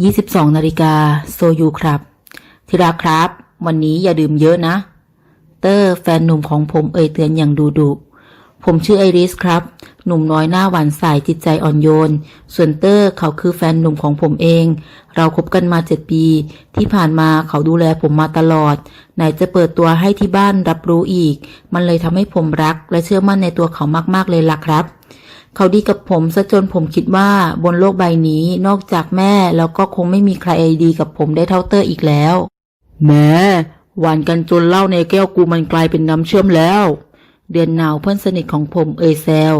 22นาฬิกาโซยูครับ ทีรักครับ วันนี้อย่าดื่มเยอะนะ เตอร์แฟนหนุ่มของผมเอ่ยเตือนอย่างดุดุผมชื่อไอริสครับ หนุ่มน้อยหน้าหวานใสจิตใจอ่อนโยน ส่วนเตอร์เขาคือแฟนหนุ่มของผมเอง เราคบกันมาเจ็ดปี ที่ผ่านมาเขาดูแลผมมาตลอด ไหนจะเปิดตัวให้ที่บ้านรับรู้อีก มันเลยทำให้ผมรักและเชื่อมั่นในตัวเขามากๆเลยล่ะครับ เขาดีกับผมซะจนผมคิดว่าบนโลกใบนี้นอกจากแม่แล้วก็คงไม่มีใครดีกับผมได้เท่าเตอร์อีกแล้วแหม่หวานกันจนเหล้าในแก้วกูมันกลายเป็นน้ำเชื่อมแล้ว เดือนหนาวเพื่อนสนิทของผมเอ่ยแซว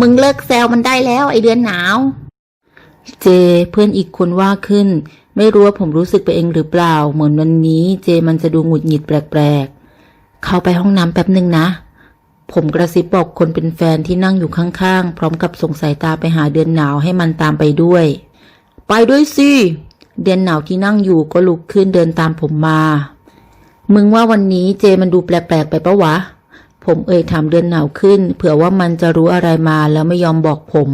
มึงเลิกแซวมันได้แล้วไอเดือนหนาว เจเพื่อนอีกคนว่าขึ้น ไม่รู้ว่าผมรู้สึกไปเองหรือเปล่า เหมือนวันนี้ เจมันจะดูหงุดหงิดแปลกๆ เข้าไปห้องน้ำแป๊บหนึ่งนะ ผมกระซิบบอกคนเป็นแฟนที่นั่งอยู่ข้างๆ พร้อมกับส่งสายตาไปหาเดือนหนาวให้มันตามไปด้วย ไปด้วยสิ เดือนหนาวที่นั่งอยู่ก็ลุกขึ้นเดินตามผมมา มึงว่าวันนี้เจมันดูแปลกๆไปปะวะ ผมเอ่ยถามเดือนหนาวขึ้น เผื่อว่ามันจะรู้อะไรมาแล้วไม่ยอมบอกผม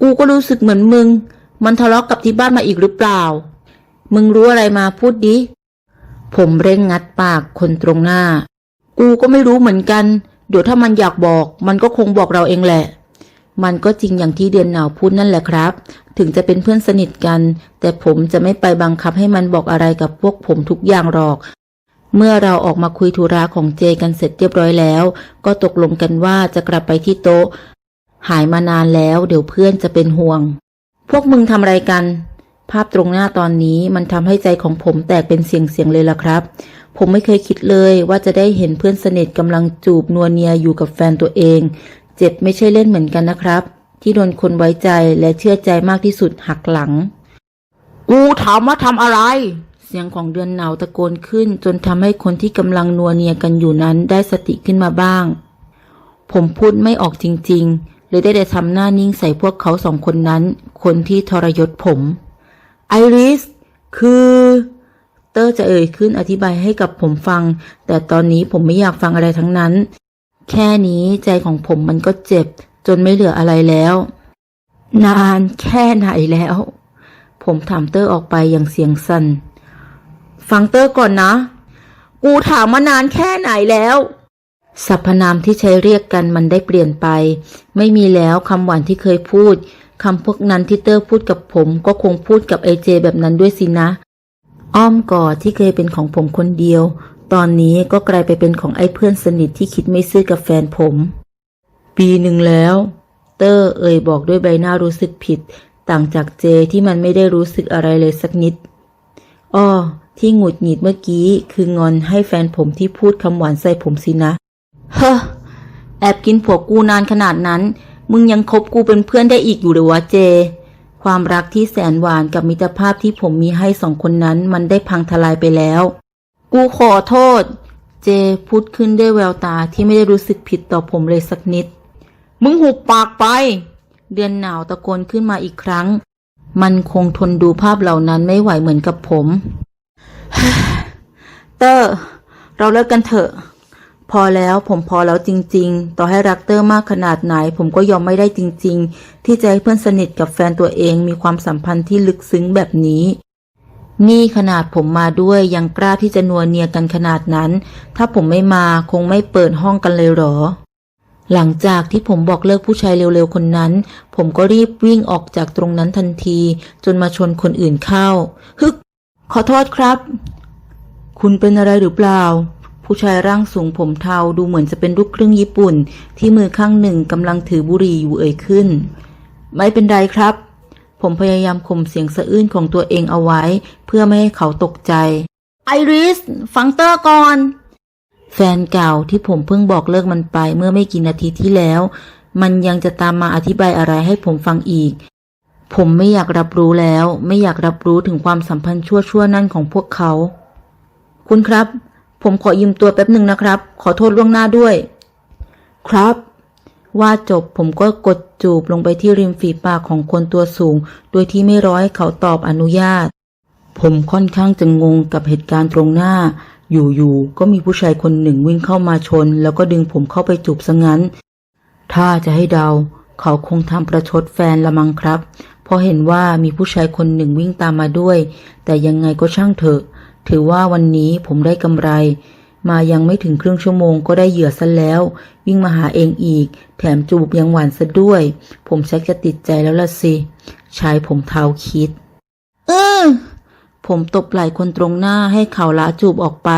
กูก็รู้สึกเหมือนมึง มันทะเลาะกกับที่บ้านมาอีกหรือเปล่า มึงรู้อะไรมาพูดดิ ผมเร่งงัดปากคนตรงหน้า กูก็ไม่รู้เหมือนกัน เดี๋ยวถ้ามันอยากบอก มันก็คงบอกเราเองแหละ มันก็จริงอย่างที่เดือนหนาวพูดนั่นแหละครับ ถึงจะเป็นเพื่อนสนิทกัน แต่ผมจะไม่ไปบังคับให้มันบอกอะไรกับพวกผมทุกอย่างหรอก เมื่อเราออกมาคุยธุระของเจกันเสร็จเรียบร้อยแล้ว ก็ตกลงกันว่าจะกลับไปที่โต๊ะ หายมานานแล้ว เดี๋ยวเพื่อนจะเป็นห่วง พวกมึงทำอะไรกัน ภาพตรงหน้าตอนนี้มันทำให้ใจของผมแตกเป็นเสียงเสียงๆเลยล่ะครับ ผมไม่เคยคิดเลยว่าจะได้เห็นเพื่อนสนิทกำลังจูบนัวเนียอยู่กับแฟนตัวเอง เจ็บไม่ใช่เล่นเหมือนกันนะครับ ที่โดนคนไว้ใจและเชื่อใจมากที่สุดหักหลัง กูถามว่าทำอะไร เสียงของเดือนหนาวตะโกนขึ้น จนทำให้คนที่กำลังนัวเนียกันอยู่นั้นได้สติขึ้นมาบ้าง ผมพูดไม่ออกจริง ๆ เลยได้แต่ทำหน้านิ่งใส่พวกเขาสองคนนั้น คนที่ทรยศผม ไอริสคือเตอร์จะเอ่ยขึ้นอธิบายให้กับผมฟัง แต่ตอนนี้ผมไม่อยากฟังอะไรทั้งนั้น แค่นี้ใจของผมมันก็เจ็บ จนไม่เหลืออะไรแล้ว นานแค่ไหนแล้ว ผมถามเตอร์ออกไปอย่างเสียงสั่นฟังเตอร์ก่อนนะ กูถามมานานแค่ไหนแล้วสรรพนามที่ใช้เรียกกันมันได้เปลี่ยนไป ไม่มีแล้วคำหวานที่เคยพูด คำพวกนั้นที่เตอร์พูดกับผมก็คงพูดกับไอเจแบบนั้นด้วยสินะ อ้อมกอดที่เคยเป็นของผมคนเดียว ตอนนี้ก็กลายไปเป็นของไอ้เพื่อนสนิทที่คิดไม่ซื่อกับแฟนผม ปีหนึ่งแล้ว เตอร์เอ่ยบอกด้วยใบหน้ารู้สึกผิด ต่างจากเจที่มันไม่ได้รู้สึกอะไรเลยสักนิด อ้อ ที่หงุดหงิดเมื่อกี้คืองอนให้แฟนผมที่พูดคำหวานใส่ผมสินะ เฮ้อแอบกินผัวกูนานขนาดนั้น มึงยังคบกูเป็นเพื่อนได้อีกอยู่หรือวะเจ ความรักที่แสนหวานกับมิตรภาพที่ผมมีให้สองคนนั้นมันได้พังทลายไปแล้ว กูขอโทษ เจพูดขึ้นด้วยแววตาที่ไม่ได้รู้สึกผิดต่อผมเลยสักนิด มึงหุบปากไป เดือนหนาวตะโกนขึ้นมาอีกครั้ง มันคงทนดูภาพเหล่านั้นไม่ไหวเหมือนกับผม เตอร์ เราเลิกกันเถอะ พอแล้วผมพอแล้วจริง ๆ ต่อให้รักเตอร์มากขนาดไหน ผมก็ยอมไม่ได้จริง ๆ ที่จะให้เพื่อนสนิทกับแฟนตัวเองมีความสัมพันธ์ที่ลึกซึ้งแบบนี้ นี่ขนาดผมมาด้วยยังกล้าที่จะนัวเนียกันขนาดนั้น ถ้าผมไม่มาคงไม่เปิดห้องกันเลยหรอ หลังจากที่ผมบอกเลิกผู้ชายเร็วๆคนนั้น ผมก็รีบวิ่งออกจากตรงนั้นทันที จนมาชนคนอื่นเข้า ฮึก ขอโทษครับ คุณเป็นอะไรหรือเปล่า ผู้ชายร่างสูงผมเทาดูเหมือนจะเป็นลูกครึ่งญี่ปุ่น ที่มือข้างหนึ่งกำลังถือบุหรี่อยู่เอ่ยขึ้น ไม่เป็นไรครับ ผมพยายามข่มเสียงสะอื้นของตัวเองเอาไว้ เพื่อไม่ให้เขาตกใจ ไอริส ฟังเตอร์ก่อน แฟนเก่าที่ผมเพิ่งบอกเลิกมันไปเมื่อไม่กี่นาทีที่แล้ว มันยังจะตามมาอธิบายอะไรให้ผมฟังอีกผมไม่อยากรับรู้แล้ว ไม่อยากรับรู้ถึงความสัมพันธ์ชั่วๆนั่นของพวกเขา คุณครับ ผมขอยืมตัวแป๊บหนึ่งนะครับ ขอโทษล่วงหน้าด้วย ครับ ว่าจบผมก็กดจูบลงไปที่ริมฝีปากของคนตัวสูง โดยที่ไม่รอให้เขาตอบอนุญาต ผมค่อนข้างจะงงกับเหตุการณ์ตรงหน้า อยู่ๆก็มีผู้ชายคนหนึ่งวิ่งเข้ามาชน แล้วก็ดึงผมเข้าไปจูบซะงั้น ถ้าจะให้เดา เขาคงทำประชดแฟนละมังครับ เพราะเห็นว่ามีผู้ชายคนหนึ่งวิ่งตามมาด้วย แต่ยังไงก็ช่างเถอะ ถือว่าวันนี้ผมได้กำไร มายังไม่ถึงครึ่งชั่วโมงก็ได้เหยื่อซะแล้ว วิ่งมาหาเองอีก แถมจูบยังหวานซะด้วย ผมชักจะติดใจแล้วล่ะสิชายผมเทาคิด เออผมตบไหล่คนตรงหน้าให้เขาละจูบออกไป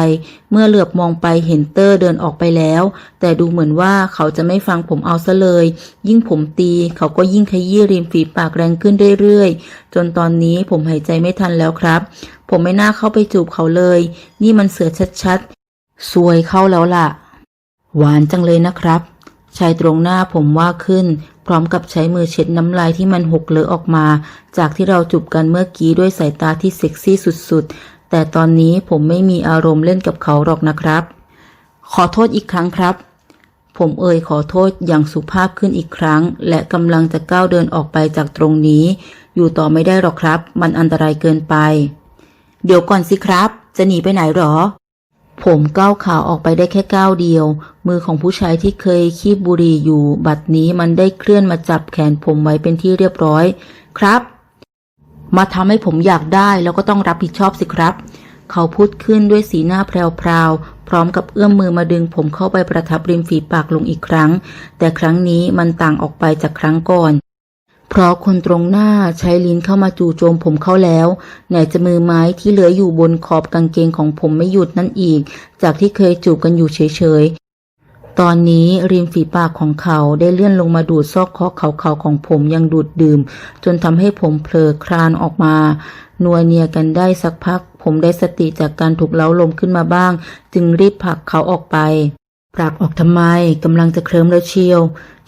เมื่อเหลือบมองไปเห็นเตอร์เดินออกไปแล้ว แต่ดูเหมือนว่าเขาจะไม่ฟังผมเอาซะเลย ยิ่งผมตีเขาก็ยิ่งขยี้ริมฝีปากแรงขึ้นเรื่อยๆ จนตอนนี้ผมหายใจไม่ทันแล้วครับ ผมไม่น่าเข้าไปจูบเขาเลย นี่มันเสือชัดๆ ซวยเข้าแล้วล่ะ หวานจังเลยนะครับ ชายตรงหน้าผมว่าขึ้น พร้อมกับใช้มือเช็ดน้ำลายที่มันหกเลอะออกมา จากที่เราจูบกันเมื่อกี้ด้วยสายตาที่เซ็กซี่สุดๆ แต่ตอนนี้ผมไม่มีอารมณ์เล่นกับเขาหรอกนะครับ ขอโทษอีกครั้งครับผมเอ่ยขอโทษอย่างสุภาพขึ้นอีกครั้ง และกำลังจะก้าวเดินออกไปจากตรงนี้ อยู่ต่อไม่ได้หรอกครับ มันอันตรายเกินไป เดี๋ยวก่อนสิครับ จะหนีไปไหนหรอ ผมก้าวขาออกไปได้แค่ก้าวเดียว มือของผู้ชายที่เคยคีบบุหรี่อยู่ บัดนี้มันได้เคลื่อนมาจับแขนผมไว้เป็นที่เรียบร้อย ครับ มาทำให้ผมอยากได้แล้วก็ต้องรับผิดชอบสิครับ เขาพูดขึ้นด้วยสีหน้าแพรวๆพร้อมกับเอื้อมมือมาดึงผมเข้าไปประทับริมฝีปากลงอีกครั้ง แต่ครั้งนี้มันต่างออกไปจากครั้งก่อน เพราะคนตรงหน้าใช้ลิ้นเข้ามาจู่โจมผมเข้าแล้ว ไหนจะมือไม้ที่เหลืออยู่บนขอบกางเกงของผมไม่หยุดนั่นอีก จากที่เคยจูบกันอยู่เฉยๆ ตอนนี้ริมฝีปากของเขาได้เลื่อนลงมาดูดซอกคอเขาๆของผมยังดูดดื่ม จนทำให้ผมเผลอคลานออกมานัวเนียกันได้สักพัก ผมได้สติจากการถูกเล้าลมขึ้นมาบ้าง จึงรีบผลักเขาออกไป ผลักออกทำไมกำลังจะเคลิ้มแล้วเชียว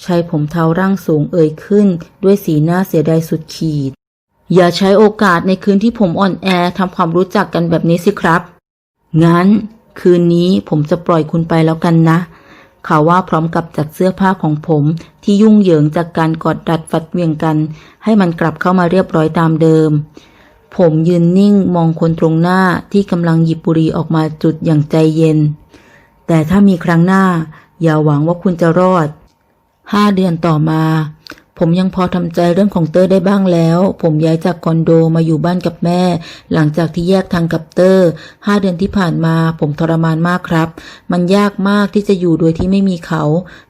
ชายผมเทาร่างสูงเอ่ยขึ้น ด้วยสีหน้าเสียดายสุดขีด อย่าใช้โอกาสในคืนที่ผมอ่อนแอทำความรู้จักกันแบบนี้สิครับ งั้น คืนนี้ผมจะปล่อยคุณไปแล้วกันนะ เขาว่าพร้อมกับจัดเสื้อผ้าของผมที่ยุ่งเหยิงจากการกอดดัดฟัดเวียงกัน ให้มันกลับเข้ามาเรียบร้อยตามเดิม ผมยืนนิ่งมองคนตรงหน้าที่กำลังหยิบบุหรี่ออกมาจุดอย่างใจเย็น แต่ถ้ามีครั้งหน้า อย่าหวังว่าคุณจะรอด ห้าเดือนต่อมา ผมยังพอทำใจเรื่องของเตอร์ได้บ้างแล้ว ผมย้ายจากคอนโดมาอยู่บ้านกับแม่ หลังจากที่แยกทางกับเตอร์ห้าเดือนที่ผ่านมา ผมทรมานมากครับ มันยากมากที่จะอยู่โดยที่ไม่มีเขา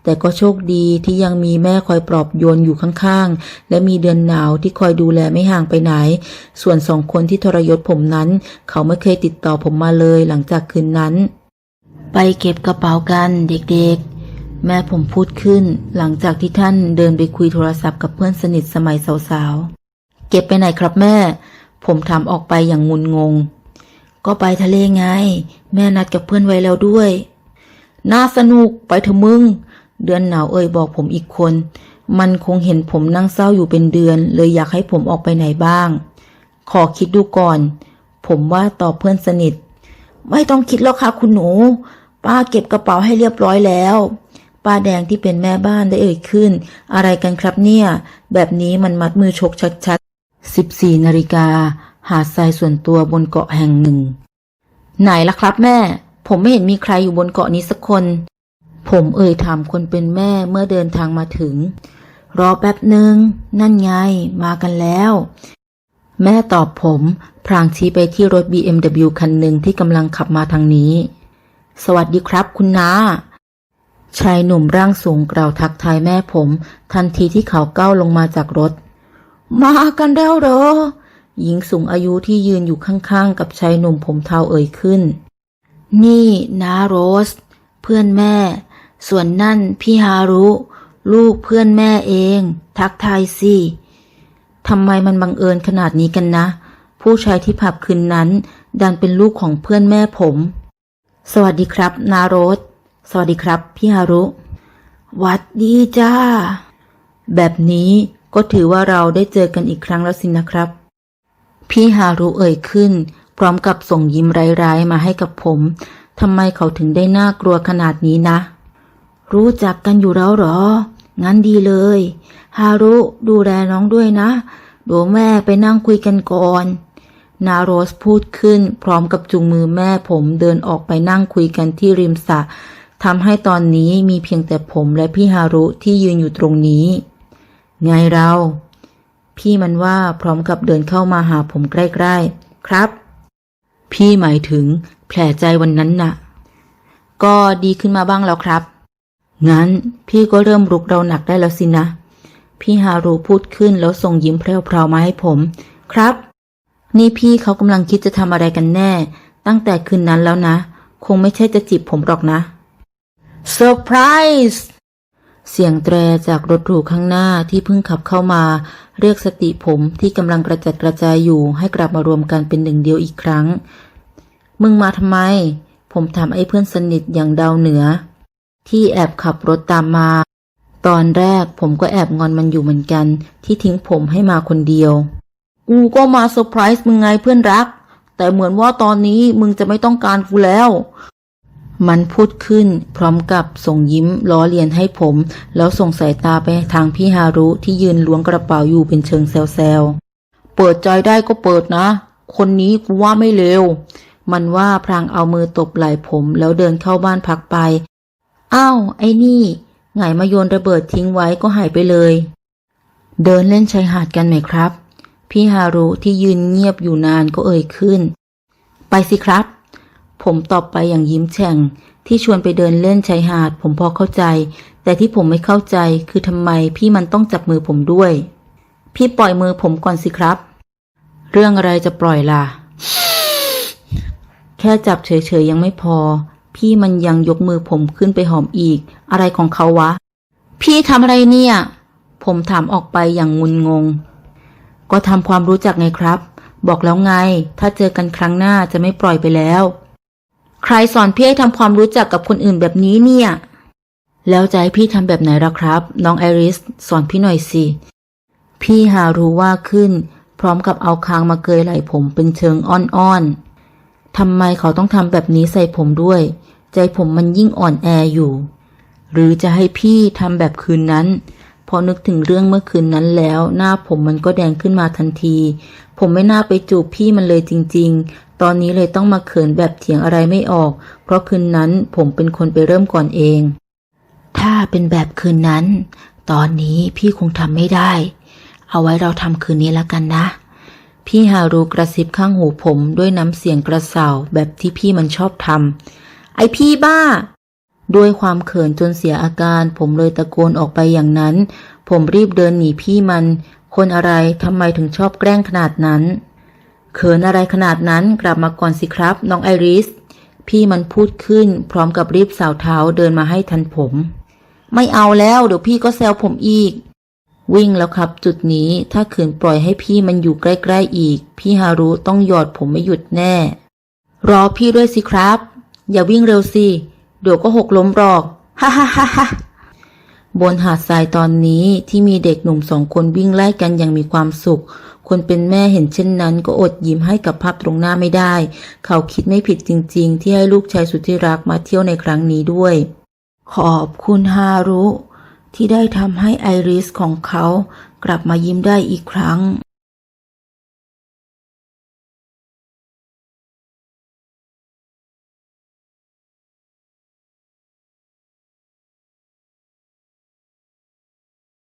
แต่ก็โชคดีที่ยังมีแม่คอยปลอบโยนอยู่ข้างๆ และมีเดือนหนาวที่คอยดูแลไม่ห่างไปไหน ส่วนสองคนที่ทรยศผมนั้น เขาไม่เคยติดต่อผมมาเลย หลังจากคืนนั้น ไปเก็บกระเป๋ากันเด็กๆ แม่ผมพูดขึ้น หลังจากที่ท่านเดินไปคุยโทรศัพท์กับเพื่อนสนิทสมัยสาวๆ เก็บไปไหนครับแม่ ผมถามออกไปอย่างงุนงง ก็ไปทะเลไง แม่นัดกับเพื่อนไว้แล้วด้วย น่าสนุกไปเถอะมึง เดือนหนาวเอ่ยบอกผมอีกคน มันคงเห็นผมนั่งเศร้าอยู่เป็นเดือน เลยอยากให้ผมออกไปไหนบ้าง ขอคิดดูก่อน ผมว่าตอบเพื่อนสนิท ไม่ต้องคิดแล้วค่ะคุณหนู ป้าเก็บกระเป๋าให้เรียบร้อยแล้ว ป้าแดงที่เป็นแม่บ้านได้เอ่ยขึ้น อะไรกันครับเนี่ย แบบนี้มันมัดมือชกชัดๆ14นาฬิกา หาดทรายส่วนตัวบนเกาะแห่งหนึ่ง ไหนล่ะครับแม่ ผมไม่เห็นมีใครอยู่บนเกาะนี้สักคน ผมเอ่ยถามคนเป็นแม่เมื่อเดินทางมาถึง รอแป๊บหนึ่งนั่นไง มากันแล้วแม่ตอบผม พรางชี้ไปที่รถ BMW คันหนึ่งที่กำลังขับมาทางนี้ สวัสดีครับคุณนาชายหนุ่มร่างสูงกล่าวทักทายแม่ผม ทันทีที่เขาก้าวลงมาจากรถ มากันแล้วเหรอ หญิงสูงอายุที่ยืนอยู่ข้างๆ กับชายหนุ่มผมเทาเอ่ยขึ้น นี่นาโรส เพื่อนแม่ ส่วนนั่นพี่ฮารุ ลูกเพื่อนแม่เอง ทักทายสิทำไมมันบังเอิญขนาดนี้กันนะ ผู้ชายที่ผับคืนนั้น ดันเป็นลูกของเพื่อนแม่ผม สวัสดีครับ นาโรสสวัสดีครับ พี่ฮารุ วัดดีจ้า แบบนี้ก็ถือว่าเราได้เจอกันอีกครั้งแล้วสินะครับ พี่ฮารุเอ่ยขึ้น พร้อมกับส่งยิ้มร้ายๆมาให้กับผมทำไมเขาถึงได้น่ากลัวขนาดนี้นะ รู้จักกันอยู่แล้วหรอ งั้นดีเลย ฮารุดูแลน้องด้วยนะดี๋ยวแม่ไปนั่งคุยกันก่อน นาโรสพูดขึ้น พร้อมกับจูงมือแม่ผมเดินออกไปนั่งคุยกันที่ริมสระทำให้ตอนนี้มีเพียงแต่ผมและพี่ฮารุที่ยืนอยู่ตรงนี้ ไงเรา พี่มันว่าพร้อมกับเดินเข้ามาหาผมใกล้ๆ ครับ พี่หมายถึงแผลใจวันนั้นน่ะ ก็ดีขึ้นมาบ้างแล้วครับ งั้นพี่ก็เริ่มรุกเราหนักได้แล้วสินะ พี่ฮารุพูดขึ้นแล้วส่งยิ้มแพรวๆมาให้ผม ครับ นี่พี่เขากำลังคิดจะทำอะไรกันแน่ ตั้งแต่คืนนั้นแล้วนะ คงไม่ใช่จะจีบผมหรอกนะเซอร์ไพรส์เสียงแตรจากรถหรูข้างหน้าที่เพิ่งขับเข้ามา เรียกสติผมที่กำลังกระจัดกระจายอยู่ให้กลับมารวมกันเป็นหนึ่งเดียวอีกครั้ง มึงมาทำไม ผมถามไอ้เพื่อนสนิทอย่างดาวเหนือ ที่แอบขับรถตามมา ตอนแรกผมก็แอบงอนมันอยู่เหมือนกัน ที่ทิ้งผมให้มาคนเดียว กูก็มาเซอร์ไพรส์มึงไงเพื่อนรัก แต่เหมือนว่าตอนนี้มึงจะไม่ต้องการกูแล้ว มันพูดขึ้น พร้อมกับส่งยิ้มล้อเลียนให้ผม แล้วส่งสายตาไปทางพี่ฮารุที่ยืนล้วงกระเป๋าอยู่เป็นเชิงแซวๆ เปิดใจได้ก็เปิดนะ คนนี้กูว่าไม่เลวมันว่าพรางเอามือตบไหล่ผมแล้วเดินเข้าบ้านพักไป อ้าว ไอ้นี่ไงมาโยนระเบิดทิ้งไว้ก็หายไปเลย เดินเล่นชายหาดกันไหมครับ พี่ฮารุที่ยืนเงียบอยู่นานก็เอ่ยขึ้น ไปสิครับ ผมตอบไปอย่างยิ้มแฉ่ง ที่ชวนไปเดินเล่นชายหาด ผมพอเข้าใจ แต่ที่ผมไม่เข้าใจคือทำไมพี่มันต้องจับมือผมด้วย พี่ปล่อยมือผมก่อนสิครับ เรื่องอะไรจะปล่อยล่ะ แค่จับเฉยๆยังไม่พอ พี่มันยังยกมือผมขึ้นไปหอมอีก อะไรของเขาวะ พี่ทำอะไรเนี่ย ผมถามออกไปอย่างงุนงง ก็ทำความรู้จักไงครับ บอกแล้วไง ถ้าเจอกันครั้งหน้าจะไม่ปล่อยไปแล้ว ใครสอนพี่ให้ทำความรู้จักกับคนอื่นแบบนี้เนี่ย แล้วจะให้พี่ทำแบบไหนล่ะครับ น้องไอริส สอนพี่หน่อยสิ พี่หารู้ว่าขึ้น พร้อมกับเอาคางมาเกยไหล่ผมเป็นเชิงอ้อนๆทำไมเขาต้องทำแบบนี้ใส่ผมด้วย ใจผมมันยิ่งอ่อนแออยู่ หรือจะให้พี่ทำแบบคืนนั้น อนึกถึงเรื่องเมื่อคืนนั้นแล้ว หน้าผมมันก็แดงขึ้นมาทันที ผมไม่น่าไปจูบพี่มันเลยจริง ๆ ตอนนี้เลยต้องมาเขินแบบเถียงอะไรไม่ออก เพราะคืนนั้นผมเป็นคนไปเริ่มก่อนเอง ถ้าเป็นแบบคืนนั้น ตอนนี้พี่คงทำไม่ได้ เอาไว้เราทำคืนนี้แล้วกันนะ พี่ฮารุกระซิบข้างหูผมด้วยน้ำเสียงกระเสาแบบที่พี่มันชอบทำไอพี่บ้า ด้วยความเขินจนเสียอาการ ผมเลยตะโกนออกไปอย่างนั้น ผมรีบเดินหนีพี่มัน คนอะไรทำไมถึงชอบแกล้งขนาดนั้น เขินอะไรขนาดนั้นกลับมาก่อนสิครับ น้องไอริส พี่มันพูดขึ้น พร้อมกับรีบสาวเท้าเดินมาให้ทันผม ไม่เอาแล้วเดี๋ยวพี่ก็แซวผมอีก วิ่งแล้วครับ จุดนี้ถ้าขืนปล่อยให้พี่มันอยู่ใกล้ๆอีก พี่ฮารุต้องหยอดผมไม่หยุดแน่ รอพี่ด้วยสิครับ อย่าวิ่งเร็วสิ เดี๋ยวก็หกล้มหรอก ฮ่าฮ่าฮ่าฮ่าบนหาดทรายตอนนี้ที่มีเด็กหนุ่มสองคนวิ่งไล่กันอย่างมีความสุข คนเป็นแม่เห็นเช่นนั้น ก็อดยิ้มให้กับภาพตรงหน้าไม่ได้ เขาคิดไม่ผิดจริง ๆ ที่ให้ลูกชายสุดที่รักมาเที่ยวในครั้งนี้ด้วย ขอบคุณฮารุ ที่ได้ทำให้ไอริสของเขา กลับมายิ้มได้อีกครั้ง